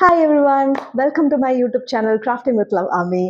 Hi everyone welcome to my YouTube channel crafting with love Ami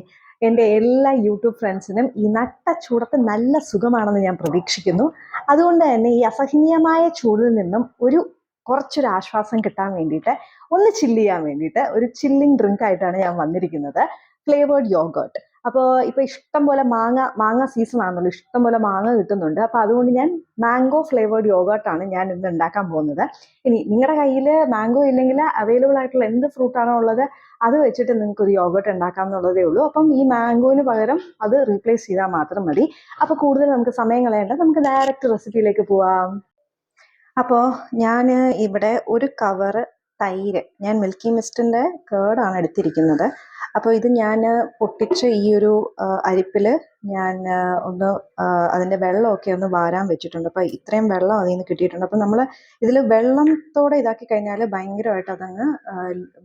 എന്റെ എല്ലാ YouTube ഫ്രണ്ട്സിനും ഈ നട്ട ചൂടത്ത് നല്ല സുഖമാണെന്ന് ഞാൻ പ്രതീക്ഷിക്കുന്നു. അതുകൊണ്ട് തന്നെ ഈ അസഹനീയമായ ചൂടിൽ നിന്നും ഒരു കുറച്ചൊരു ആശ്വാസം കിട്ടാൻ വേണ്ടിയിട്ട് ഒന്ന് ചില്ല് ചെയ്യാൻ വേണ്ടിയിട്ട് ഒരു ചില്ലിങ് ഡ്രിങ്ക് ആയിട്ടാണ് ഞാൻ വന്നിരിക്കുന്നത്. ഫ്ലേവേർഡ് യോഗേർട്ട് അപ്പോൾ ഇപ്പോൾ ഇഷ്ടം പോലെ മാങ്ങ മാങ്ങ സീസൺ ആണല്ലോ. ഇഷ്ടം പോലെ മാങ്ങ കിട്ടുന്നുണ്ട്. അപ്പോൾ അതുകൊണ്ട് ഞാൻ മാംഗോ ഫ്ലേവേർഡ് യോഗർട്ടാണ് ഞാൻ ഇന്ന് ഉണ്ടാക്കാൻ പോകുന്നത്. ഇനി നിങ്ങളുടെ കയ്യിൽ മാംഗോ ഇല്ലെങ്കിൽ അവൈലബിൾ ആയിട്ടുള്ള എന്ത് ഫ്രൂട്ടാണോ ഉള്ളത് അത് വെച്ചിട്ട് നിങ്ങൾക്ക് ഒരു യോഗർട്ട് ഉണ്ടാക്കാം എന്നുള്ളതേ ഉള്ളൂ. അപ്പം ഈ മാംഗോന് പകരം അത് റീപ്ലേസ് ചെയ്താൽ മാത്രം മതി. അപ്പോൾ കൂടുതൽ നമുക്ക് സമയം കളയേണ്ട. നമുക്ക് ഡയറക്റ്റ് റെസിപ്പിയിലേക്ക് പോവാം. അപ്പോൾ ഞാൻ ഇവിടെ ഒരു കവറ് തൈര് ഞാൻ മിൽക്കി മിസ്റ്റിന്റെ കേടാണ് എടുത്തിരിക്കുന്നത്. അപ്പോൾ ഇത് ഞാൻ പൊട്ടിച്ച ഈ ഒരു അരിപ്പിൽ ഞാൻ ഒന്ന് അതിന്റെ വെള്ളമൊക്കെ ഒന്ന് വാരാൻ വെച്ചിട്ടുണ്ട്. അപ്പോൾ ഇത്രയും വെള്ളം അതിൽ നിന്ന് കിട്ടിയിട്ടുണ്ട് അപ്പോൾ നമ്മൾ ഇതിൽ വെള്ളത്തോടെ ഇതാക്കി കഴിഞ്ഞാൽ ഭയങ്കരമായിട്ട് അതങ്ങ്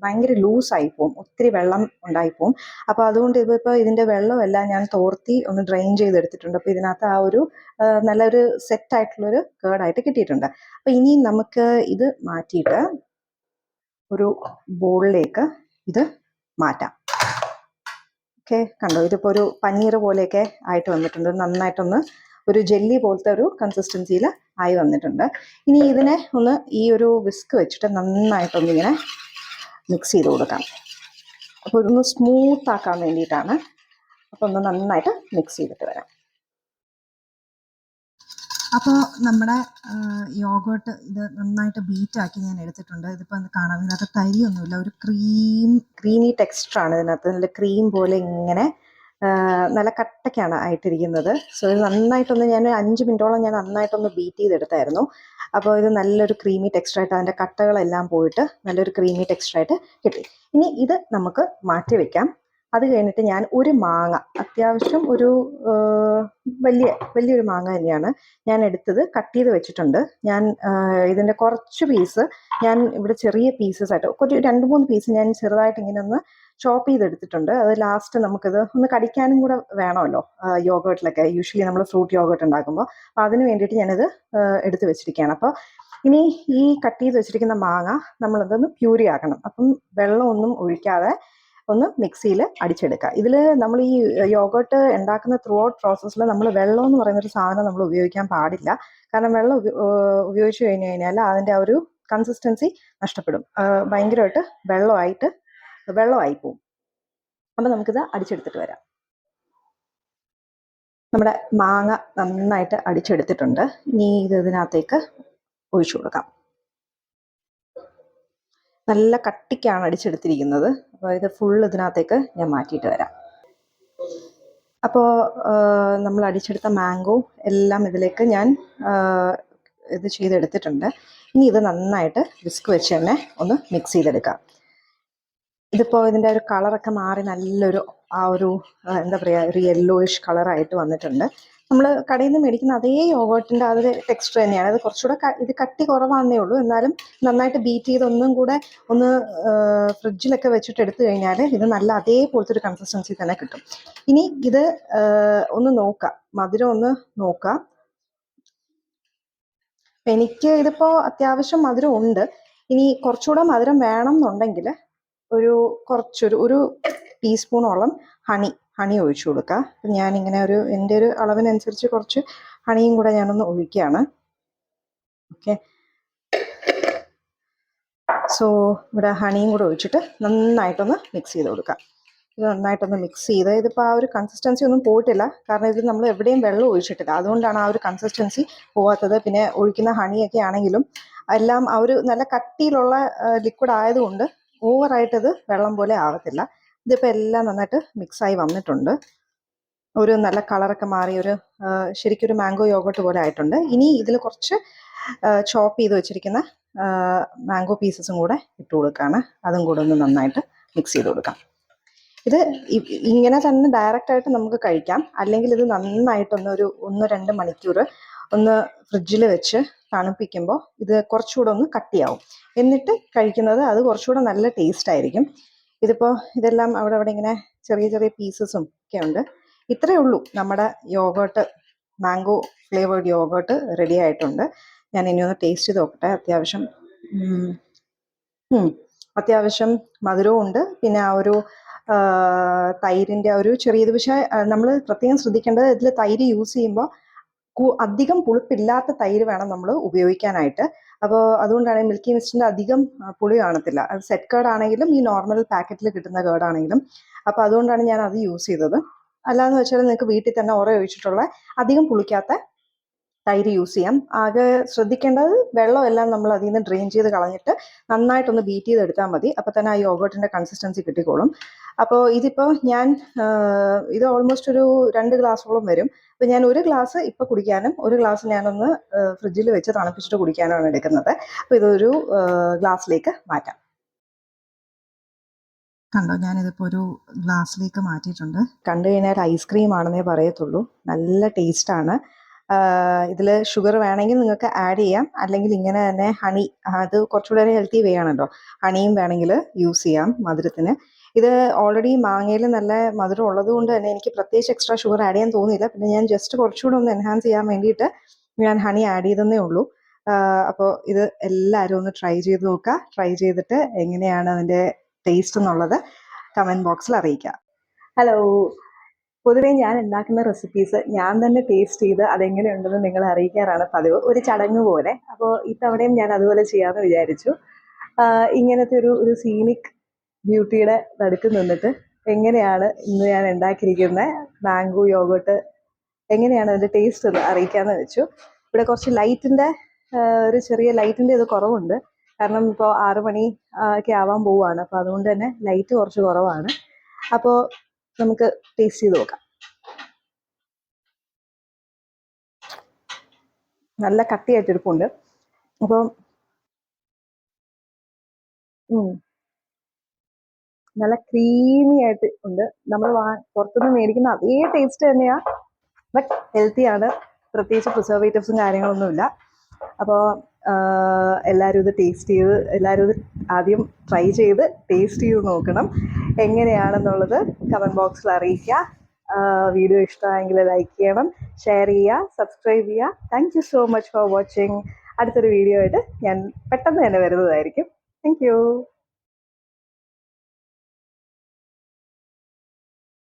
ഭയങ്കര ലൂസായി പോവും. ഒത്തിരി വെള്ളം ഉണ്ടായിപ്പോവും അപ്പോൾ അതുകൊണ്ട് ഇതിപ്പോൾ ഇതിന്റെ വെള്ളമെല്ലാം ഞാൻ തോർത്തി ഒന്ന് ഡ്രെയിൻ ചെയ്തെടുത്തിട്ടുണ്ട്. അപ്പോൾ ഇതിനകത്ത് ആ ഒരു നല്ലൊരു സെറ്റായിട്ടുള്ളൊരു കേടായിട്ട് കിട്ടിയിട്ടുണ്ട്. അപ്പോൾ ഇനി നമുക്ക് ഇത് മാറ്റിയിട്ട് ഒരു ബോളിലേക്ക് ഇത് മാറ്റാം. ഓക്കെ കണ്ടോ? ഇതിപ്പോൾ ഒരു പനീർ പോലെയൊക്കെ ആയിട്ട് വന്നിട്ടുണ്ട്. നന്നായിട്ടൊന്ന് ഒരു ജെല്ലി പോലത്തെ ഒരു കൺസിസ്റ്റൻസിയിൽ ആയി വന്നിട്ടുണ്ട്. ഇനി ഇതിനെ ഒന്ന് ഈ ഒരു വിസ്ക് വെച്ചിട്ട് നന്നായിട്ടൊന്ന് ഇങ്ങനെ മിക്സ് ചെയ്ത് കൊടുക്കാം. അപ്പോൾ ഇതൊന്ന് സ്മൂത്ത് ആക്കാൻ വേണ്ടിയിട്ടാണ്. അപ്പോൾ ഒന്ന് നന്നായിട്ട് മിക്സ് ചെയ്തിട്ട് വരാം. അപ്പോൾ നമ്മുടെ യോഗോട്ട് ഇത് നന്നായിട്ട് ബീറ്റാക്കി ഞാൻ എടുത്തിട്ടുണ്ട്. ഇതിപ്പോൾ ഒന്ന് കാണാം. ഇതിനകത്ത് തരിയൊന്നുമില്ല. ഒരു ക്രീം ക്രീമി ടെക്സ്ചറാണ് ഇതിനകത്ത്. നല്ല ക്രീം പോലെ ഇങ്ങനെ നല്ല കട്ടയ്ക്കാണ് ആയിട്ടിരിക്കുന്നത്. സോ ഇത് നന്നായിട്ടൊന്ന് ഞാൻ അഞ്ച് മിനിറ്റോളം ഞാൻ നന്നായിട്ടൊന്ന് ബീറ്റ് ചെയ്തെടുത്തായിരുന്നു. അപ്പോൾ ഇത് നല്ലൊരു ക്രീമി ടെക്സ്ചറായിട്ട് അതിന്റെ കട്ടകളെല്ലാം പോയിട്ട് നല്ലൊരു ക്രീമി ടെക്സ്ചറായിട്ട് കിട്ടി. ഇനി ഇത് നമുക്ക് മാറ്റി വെക്കാം അത് കഴിഞ്ഞിട്ട് ഞാൻ ഒരു മാങ്ങ അത്യാവശ്യം ഒരു വലിയ വലിയൊരു മാങ്ങ തന്നെയാണ് ഞാൻ എടുത്തത് കട്ട് ചെയ്ത് വെച്ചിട്ടുണ്ട്. ഞാൻ ഇതിന്റെ കുറച്ച് പീസ് ഞാൻ ഇവിടെ ചെറിയ പീസസ് ആയിട്ട് കുറച്ച് രണ്ട് മൂന്ന് പീസ് ഞാൻ ചെറുതായിട്ട് ഇങ്ങനെ ഒന്ന് ചോപ്പ് ചെയ്തെടുത്തിട്ടുണ്ട്. അത് ലാസ്റ്റ് നമുക്കിത് ഒന്ന് കടിക്കാനും കൂടെ വേണമല്ലോ യോഗേർട്ടിലൊക്കെ യൂഷ്വലി നമ്മൾ ഫ്രൂട്ട് യോഗേർട്ട് ഉണ്ടാക്കുമ്പോൾ അപ്പോൾ അതിന് വേണ്ടിയിട്ട് ഞാനിത് എടുത്ത് വെച്ചിരിക്കുകയാണ്. അപ്പോൾ ഇനി ഈ കട്ട് ചെയ്ത് വെച്ചിരിക്കുന്ന മാങ്ങ നമ്മളതൊന്ന് പ്യൂരി ആക്കണം. അപ്പം വെള്ളമൊന്നും ഒഴിക്കാതെ ഒന്ന് മിക്സിയിൽ അടിച്ചെടുക്കുക. ഇതിൽ നമ്മൾ ഈ യോഗോട്ട് ഉണ്ടാക്കുന്ന ത്രൂ ഔട്ട് പ്രോസസ്സിൽ നമ്മൾ വെള്ളം എന്ന് പറയുന്ന ഒരു സാധനം നമ്മൾ ഉപയോഗിക്കാൻ പാടില്ല. കാരണം വെള്ളം ഉപയോഗിച്ചു കഴിഞ്ഞു കഴിഞ്ഞാൽ അതിന്റെ ആ ഒരു കൺസിസ്റ്റൻസി നഷ്ടപ്പെടും. ഭയങ്കരമായിട്ട് വെള്ളമായിട്ട് വെള്ളമായി പോവും. അപ്പം നമുക്കിത് അടിച്ചെടുത്തിട്ട് വരാം. നമ്മുടെ മാങ്ങ നന്നായിട്ട് അടിച്ചെടുത്തിട്ടുണ്ട്. ഇനി ഇത് ഇതിനകത്തേക്ക് ഒഴിച്ചു കൊടുക്കാം. നല്ല കട്ടിക്കാണ് അടിച്ചെടുത്തിരിക്കുന്നത്. അപ്പോൾ ഇത് ഫുൾ ഇതിനകത്തേക്ക് ഞാൻ മാറ്റിയിട്ട് വരാം. അപ്പോൾ നമ്മൾ അടിച്ചെടുത്ത മാംഗോ എല്ലാം ഇതിലേക്ക് ഞാൻ ഇത് ചെയ്തെടുത്തിട്ടുണ്ട്. ഇനി ഇത് നന്നായിട്ട് വിസ്ക് വെച്ച് തന്നെ ഒന്ന് മിക്സ് ചെയ്തെടുക്കാം. ഇതിപ്പോൾ ഇതിന്റെ ഒരു കളറൊക്കെ മാറി നല്ലൊരു ആ ഒരു എന്താ പറയുക ഒരു യെല്ലോയിഷ് കളറായിട്ട് വന്നിട്ടുണ്ട്. നമ്മൾ കടയിൽ നിന്ന് മേടിക്കുന്ന അതേ യോഗോട്ടിന്റെ അത് ടെക്സ്റ്റർ തന്നെയാണ്. അത് കുറച്ചുകൂടെ ഇത് കട്ടി കുറവാണെന്നേ ഉള്ളൂ. എന്നാലും നന്നായിട്ട് ബീറ്റ് ചെയ്ത് ഒന്നും കൂടെ ഒന്ന് ഫ്രിഡ്ജിലൊക്കെ വെച്ചിട്ട് എടുത്തു കഴിഞ്ഞാൽ ഇത് നല്ല അതേപോലത്തെ ഒരു കൺസിസ്റ്റൻസി തന്നെ കിട്ടും. ഇനി ഇത് ഒന്ന് നോക്കാം. മധുരം ഒന്ന് നോക്കാം. എനിക്ക് ഇതിപ്പോൾ അത്യാവശ്യം മധുരം ഉണ്ട്. ഇനി കുറച്ചുകൂടെ മധുരം വേണം എന്നുണ്ടെങ്കിൽ ഒരു കുറച്ചൊരു ഒരു ടീസ്പൂണോളം ഹണി ഹണി ഒഴിച്ചു കൊടുക്കുക അപ്പം ഞാനിങ്ങനെ ഒരു എന്റെ ഒരു അളവിനനുസരിച്ച് കുറച്ച് ഹണിയും കൂടെ ഞാനൊന്ന് ഒഴിക്കുകയാണ്. ഓക്കെ സോ ഇവിടെ ഹണിയും കൂടെ ഒഴിച്ചിട്ട് നന്നായിട്ടൊന്ന് മിക്സ് ചെയ്ത് കൊടുക്കാം. ഇത് നന്നായിട്ടൊന്ന് മിക്സ് ചെയ്ത് ഇതിപ്പോൾ ആ ഒരു കൺസിസ്റ്റൻസി ഒന്നും പോയിട്ടില്ല. കാരണം ഇത് നമ്മൾ എവിടെയും വെള്ളം ഒഴിച്ചിട്ടില്ല. അതുകൊണ്ടാണ് ആ ഒരു കൺസിസ്റ്റൻസി പോവാത്തത്. പിന്നെ ഒഴിക്കുന്ന ഹണിയൊക്കെ ആണെങ്കിലും എല്ലാം ആ ഒരു നല്ല കട്ടിയിലുള്ള ലിക്വിഡ് ആയതുകൊണ്ട് ഓവറായിട്ടത് വെള്ളം പോലെ ആവത്തില്ല. ഇതിപ്പോൾ എല്ലാം നന്നായിട്ട് മിക്സായി വന്നിട്ടുണ്ട്. ഒരു നല്ല കളറൊക്കെ മാറി ഒരു ശരിക്കൊരു ശരിക്കും മാംഗോ യോഗട്ട് പോലെ ആയിട്ടുണ്ട്. ഇനി ഇതിൽ കുറച്ച് ചോപ്പ് ചെയ്ത് വെച്ചിരിക്കുന്ന മാംഗോ പീസസും കൂടെ ഇട്ട് കൊടുക്കുകയാണ് അതും കൂടെ ഒന്ന് നന്നായിട്ട് മിക്സ് ചെയ്ത് കൊടുക്കാം. ഇത് ഇങ്ങനെ തന്നെ ഡയറക്റ്റ് ആയിട്ട് നമുക്ക് കഴിക്കാം. അല്ലെങ്കിൽ ഇത് നന്നായിട്ടൊന്ന് ഒരു ഒന്ന് രണ്ട് മണിക്കൂർ ഒന്ന് ഫ്രിഡ്ജിൽ വെച്ച് തണുപ്പിക്കുമ്പോൾ ഇത് കുറച്ചുകൂടെ ഒന്ന് കട്ടിയാവും. എന്നിട്ട് കഴിക്കുന്നത് അത് കുറച്ചുകൂടെ നല്ല ടേസ്റ്റ് ആയിരിക്കും. ഇതിപ്പോൾ ഇതെല്ലാം അവിടെ അവിടെ ഇങ്ങനെ ചെറിയ ചെറിയ പീസസും ഒക്കെ ഉണ്ട്. ഇത്രയേ ഉള്ളൂ നമ്മുടെ yoghurt mango flavoured yoghurt ready ആയിട്ടുണ്ട്. ഞാൻ ഇനി ഒന്ന് ടേസ്റ്റ് ചെയ്ത് നോക്കട്ടെ. അത്യാവശ്യം. അത്യാവശ്യം മധുരവും ഉണ്ട്. പിന്നെ ആ ഒരു തൈരിന്റെ ഒരു ചെറിയത് പക്ഷേ നമ്മൾ പ്രത്യേകം ശ്രദ്ധിക്കേണ്ടത് ഇതിൽ തൈര് യൂസ് ചെയ്യുമ്പോൾ അധികം പുളിപ്പില്ലാത്ത തൈര് വേണം നമ്മൾ ഉപയോഗിക്കാനായിട്ട്. അപ്പോൾ അതുകൊണ്ടാണ് മിൽക്കി മിസ്റ്റിന്റെ അധികം പുളി കാണത്തില്ല. അത് സെറ്റ് കേർഡ് ആണെങ്കിലും ഈ നോർമൽ പാക്കറ്റിൽ കിട്ടുന്ന കേർഡ് ആണെങ്കിലും. അപ്പോൾ അതുകൊണ്ടാണ് ഞാൻ അത് യൂസ് ചെയ്തത്. അല്ലാന്ന് വെച്ചാൽ നിങ്ങൾക്ക് വീട്ടിൽ തന്നെ ഓറ ഒഴിച്ചിട്ടുള്ള അധികം പുളിക്കാത്ത തൈര് യൂസ് ചെയ്യാം. ആകെ ശ്രദ്ധിക്കേണ്ടത് വെള്ളമെല്ലാം നമ്മൾ അതിൽ നിന്ന് ഡ്രെയിൻ ചെയ്ത് കളഞ്ഞിട്ട് നന്നായിട്ടൊന്ന് ബീറ്റ് ചെയ്തെടുത്താൽ മതി. അപ്പോൾ തന്നെ ആ യോഗോട്ടിന്റെ കൺസിസ്റ്റൻസി കിട്ടിക്കോളും. അപ്പോൾ ഇതിപ്പോൾ ഞാൻ ഇത് ഓൾമോസ്റ്റ് ഒരു രണ്ട് ഗ്ലാസ്സോളം വരും. അപ്പോൾ ഞാൻ ഒരു ഗ്ലാസ് ഇപ്പോൾ കുടിക്കാനും ഒരു ഗ്ലാസ് ഞാനൊന്ന് ഫ്രിഡ്ജിൽ വെച്ച് തണുപ്പിച്ചിട്ട് കുടിക്കാനാണ് എടുക്കുന്നത്. അപ്പോൾ ഇതൊരു ഗ്ലാസ്സിലേക്ക് മാറ്റാം. കണ്ടോ ഞാനിതിപ്പോൾ ഒരു ഗ്ലാസ്സിലേക്ക് മാറ്റിയിട്ടുണ്ട്. കണ്ടു കഴിഞ്ഞാൽ ഐസ്ക്രീം ആണെന്നേ പറയത്തുള്ളൂ. നല്ല ടേസ്റ്റാണ് ഇതിൽ ഷുഗർ വേണമെങ്കിൽ നിങ്ങൾക്ക് ആഡ് ചെയ്യാം. അല്ലെങ്കിൽ ഇങ്ങനെ തന്നെ ഹണി അത് കുറച്ചുകൂടെ ഹെൽത്തി വേ ആണല്ലോ. ഹണിയും വേണമെങ്കിൽ യൂസ് ചെയ്യാം മധുരത്തിന്. ഇത് ഓൾറെഡി മാങ്ങയിൽ നല്ല മധുരം ഉള്ളത് കൊണ്ട് തന്നെ എനിക്ക് പ്രത്യേകിച്ച് എക്സ്ട്രാ ഷുഗർ ആഡ് ചെയ്യാൻ തോന്നിയില്ല. പിന്നെ ഞാൻ ജസ്റ്റ് കുറച്ചുകൂടെ ഒന്ന് എൻഹാൻസ് ചെയ്യാൻ വേണ്ടിയിട്ട് ഞാൻ ഹണി ആഡ് ചെയ്തെന്നേ ഉള്ളൂ. അപ്പോൾ ഇത് എല്ലാവരും ഒന്ന് ട്രൈ ചെയ്ത് നോക്കുക. ട്രൈ ചെയ്തിട്ട് എങ്ങനെയാണ് അതിന്റെ ടേസ്റ്റ് എന്നുള്ളത് കമന്റ് ബോക്സിൽ അറിയിക്കുക. ഹലോ പൊതുവേ ഞാൻ ഉണ്ടാക്കുന്ന റെസിപ്പീസ് ഞാൻ തന്നെ ടേസ്റ്റ് ചെയ്ത് അതെങ്ങനെയുണ്ടെന്ന് നിങ്ങളെ അറിയിക്കാറാണ് പതിവ്. ഒരു ചടങ്ങ് പോലെ. അപ്പോൾ ഇത്തവണയും ഞാൻ അതുപോലെ ചെയ്യാമെന്ന് വിചാരിച്ചു. ഇങ്ങനത്തെ ഒരു ഒരു സീനിക് ബ്യൂട്ടിയുടെ നടുക്ക് നിന്നിട്ട് എങ്ങനെയാണ് ഇന്ന് ഞാൻ ഉണ്ടാക്കിയിരിക്കുന്ന മാംഗോ യോഗോട്ട് എങ്ങനെയാണ് അതിന്റെ ടേസ്റ്റ് എന്ന് അറിയിക്കാമെന്ന് വെച്ചു. ഇവിടെ കുറച്ച് ലൈറ്റിന്റെ ഒരു ചെറിയ ലൈറ്റിന്റെ ഇത് കുറവുണ്ട്. കാരണം ഇപ്പോൾ ആറ് മണി ഒക്കെ ആവാൻ പോവുകയാണ്. അപ്പോൾ അതുകൊണ്ട് തന്നെ ലൈറ്റ് കുറച്ച് കുറവാണ്. അപ്പോൾ നമുക്ക് ടേസ്റ്റ് ചെയ്ത് നോക്കാം. നല്ല കട്ടിയായിട്ട് എടുപ്പുണ്ട് അപ്പോൾ നല്ല ക്രീമി ആയിട്ട് ഉണ്ട്. നമ്മൾ വാ പുറത്തുനിന്ന് മേടിക്കുന്ന അതേ ടേസ്റ്റ് തന്നെയാ. ബട്ട് ഹെൽത്തി ആണ്. പ്രത്യേകിച്ച് പ്രിസർവേറ്റീവ്സും കാര്യങ്ങളൊന്നുമില്ല അപ്പോൾ എല്ലാവരും ഇത് ടേസ്റ്റ് ചെയ്ത് എല്ലാവരും ഇത് ആദ്യം ട്രൈ ചെയ്ത് ടേസ്റ്റ് ചെയ്ത് നോക്കണം. എങ്ങനെയാണെന്നുള്ളത് കമന്റ് ബോക്സിൽ അറിയിക്കുക. വീഡിയോ ഇഷ്ടമായെങ്കിൽ ലൈക്ക് ചെയ്യണം ഷെയർ ചെയ്യുക സബ്സ്ക്രൈബ് ചെയ്യുക. Thank you so much for watching അടുത്തൊരു വീഡിയോ ആയിട്ട് ഞാൻ പെട്ടെന്ന് തന്നെ വരുന്നതായിരിക്കും. താങ്ക്